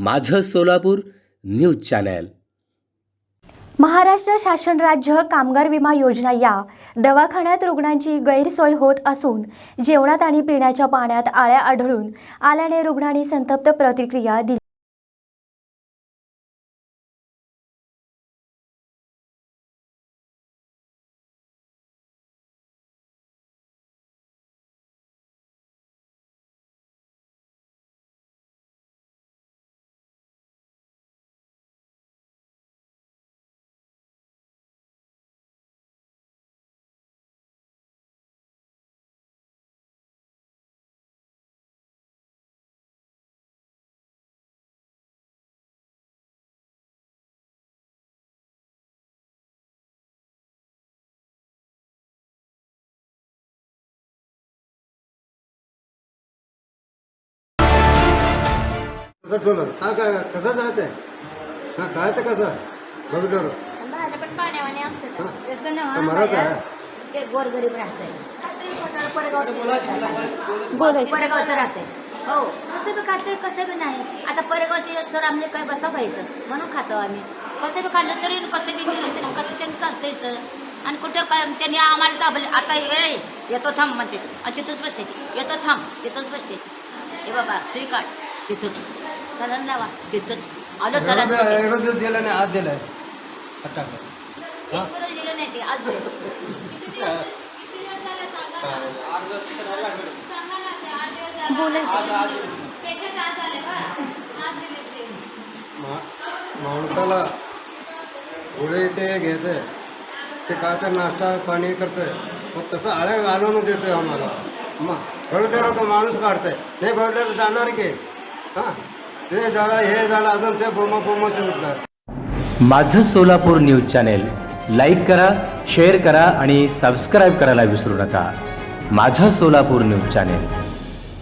माझं Solapur news channel. Maharashtra शासन राज्य कामगार विमा योजना या दवाखान्यात रुग्णांची गैरसोय होत असून जेवणात आणि पिण्याच्या पाण्यात आळ्या आढळून आल्याने रुग्णांनी संतप्त प्रतिक्रिया दिली. कसं ठेवलं? हा काय कसं जायचं आहे हा काय तर कसं? बघितलं भाज्या पण पाण्यावाने असतात. तसं ना तर मराठा आहे. ते गोरगरीब राहतंय. परगावचं परगावचं राहतंय. हो. कसं बी खातंय कसं बी नाही. आता परगावची तर आम्ही काय बसा पाहिजे म्हणून खातो आम्ही. कसं बी खाल्लं तरी कसं बी गेलं तरी कसं त्यांनी चालतंयच आणि कुठं काय त्यांनी आम्हाला दाबले. आता ए येतो थांब म्हणते. आणि तिथंच बसते. ती. येतो थांब. तिथंच बसते. ती. हे बाबा सुई काढ तिथंच. सलन लावा तिथंच आलो चला एवढं दिवस दिलं नाही आज दिलंय. आता टाकलं. दिलं नाही ते आज दिलं. माणसाला पुढे ते घेते. ते काय तर नाश्ता पाणी करते. मग तसं आळ्या घालून देतोय आम्हाला. मग बघितल्यावर तो माणूस काढतंय नाही बघितलं तर जाणार की. हाँ? ते झालं हे झालं अजून ते बोमा बोमाचं उठलं. माझं सोलापूर न्यूज चॅनेल लाईक करा शेअर करा आणि सबस्क्राईब करायला विसरू नका. माझं सोलापूर न्यूज चॅनेल.